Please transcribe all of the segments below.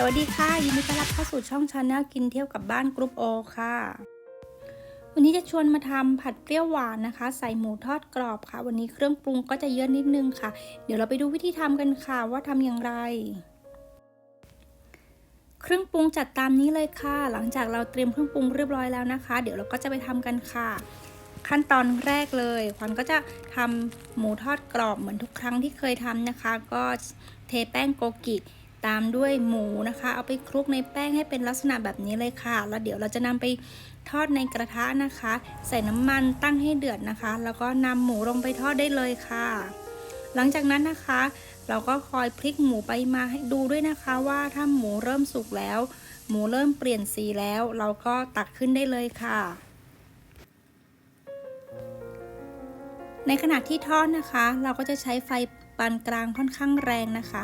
สวัสดีค่ะ ยินดีต้อนรับเข้าสู่ช่องชาแนลกินเที่ยวกับบ้านกรุ๊ปโอค่ะ วันนี้จะชวนมาทำผัดเปรี้ยวหวานนะคะ ใส่หมูทอดกรอบค่ะ วันนี้เครื่องปรุงก็จะเยอะนิดนึงค่ะ เดี๋ยวเราไปดูวิธีทำกันค่ะว่าทำอย่างไร เครื่องปรุงจัดตามนี้เลยค่ะ หลังจากเราเตรียมเครื่องปรุงเรียบร้อยแล้วนะคะ เดี๋ยวเราก็จะไปทำกันค่ะ ขั้นตอนแรกเลยขวัญก็จะทำหมูทอดกรอบเหมือนทุกครั้งที่เคยทำนะคะ ก็เทแป้งโกกิ ตามด้วยหมูนะคะ เอาไปคลุกในแป้งให้เป็นลักษณะแบบนี้เลยค่ะ แล้วเดี๋ยวเราจะนำไปทอดในกระทะนะคะ ใส่น้ำมันตั้งให้เดือดนะคะ แล้วก็นำหมูลงไปทอดได้เลยค่ะ หลังจากนั้นนะคะ เราก็คอยพลิกหมูไปมาให้ดูด้วยนะคะว่าถ้าหมูเริ่มสุกแล้ว หมูเริ่มเปลี่ยนสีแล้ว เราก็ตักขึ้นได้เลยค่ะในขณะที่ทอดนะคะ เราก็จะใช้ไฟปานกลางค่อนข้างแรงนะคะ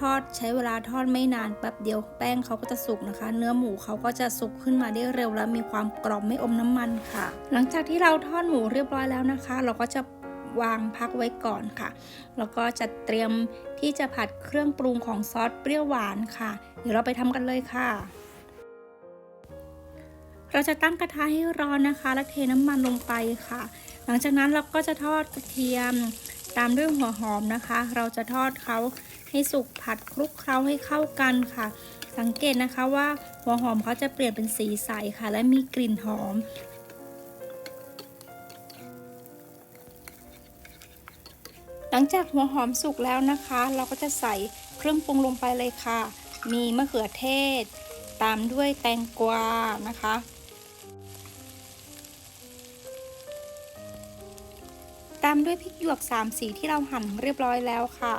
ทอดใช้เวลาทอดไม่นานแป๊บเดียวแป้งเขาก็จะสุกนะคะ เนื้อหมูเขาก็จะสุกขึ้นมาได้เร็ว และมีความกรอบไม่อมน้ำมันค่ะ หลังจากที่เราทอดหมูเรียบร้อยแล้วนะคะ เราก็จะวางพักไว้ก่อนค่ะ แล้วก็จะเตรียมที่จะผัดเครื่องปรุงของซอสเปรี้ยวหวานค่ะ เดี๋ยวเราไปทำกันเลยค่ะ เราจะตั้งกระทะให้ร้อนนะคะ แล้วเทน้ำมันลงไปค่ะ หลังจากนั้นเราก็จะทอดกระเทียม ตามด้วยหัวหอมนะคะ เราจะทอดเขาให้สุกผัดคลุกเคล้าให้เข้ากันค่ะ สังเกตนะคะว่าหัวหอมเขาจะเปลี่ยนเป็นสีใสค่ะ และมีกลิ่นหอมหลังจากหัวหอมสุกแล้วนะคะ เราก็จะใส่เครื่องปรุงลงไปเลยค่ะ มีมะเขือเทศ ตามด้วยแตงกวานะคะ ตามด้วยพริกหยวก 3 สีที่เราหั่นเรียบร้อยแล้วค่ะ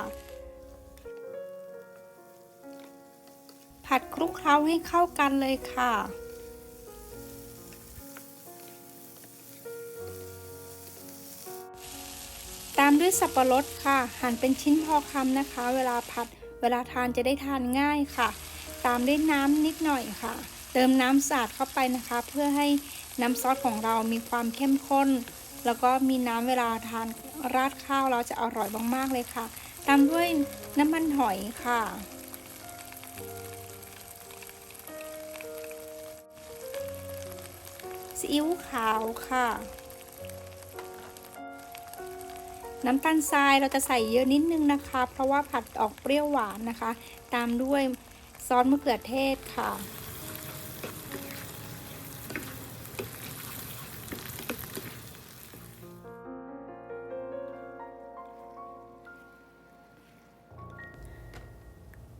ผัดคลุกเคล้าให้เข้ากันเลยค่ะตามด้วยสับปะรดค่ะ หั่นเป็นชิ้นพอคำนะคะ เวลาผัดเวลาทานจะได้ทานง่ายค่ะ ตามด้วยน้ำนิดหน่อยค่ะ เติมน้ำสาดเข้าไปนะคะ เพื่อให้น้ำซอสของเรามีความเข้มข้น แล้วก็มีน้ำเวลาทานราดข้าวเราจะอร่อยมากๆเลยค่ะ ตามด้วยน้ำมันหอยค่ะ ซีอิ๊วขาวค่ะ น้ำตาลทรายเราจะใส่เยอะนิดนึงนะคะ เพราะว่าผัดออกเปรี้ยวหวานนะคะ ตามด้วยซอสมะเขือเทศค่ะ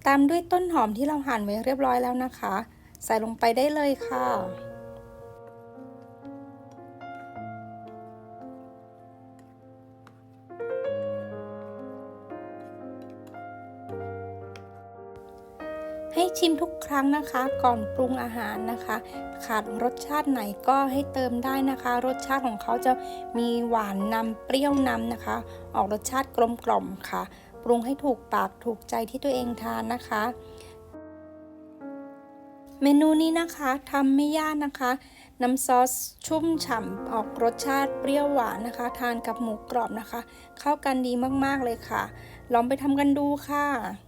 ตามด้วยต้นหอมที่เราหั่นไว้เรียบร้อยแล้วนะคะ ใส่ลงไปได้เลยค่ะ ให้ชิมทุกครั้งนะคะ ก่อนปรุงอาหารนะคะ ขาดรสชาติไหนก็ให้เติมได้นะคะ รสชาติของเขาจะมีหวานนำเปรี้ยวนำนะคะ ออกรสชาติกลมกล่อมค่ะ ปรุงให้ถูกปากถูกใจที่ตัวเองทานนะคะ เมนูนี้นะคะทำไม่ยากนะคะ น้ำซอสชุ่มฉ่ำออกรสชาติเปรี้ยวหวานนะคะ ทานกับหมูกรอบนะคะ เข้ากันดีมากๆเลยค่ะ ลองไปทำกันดูค่ะ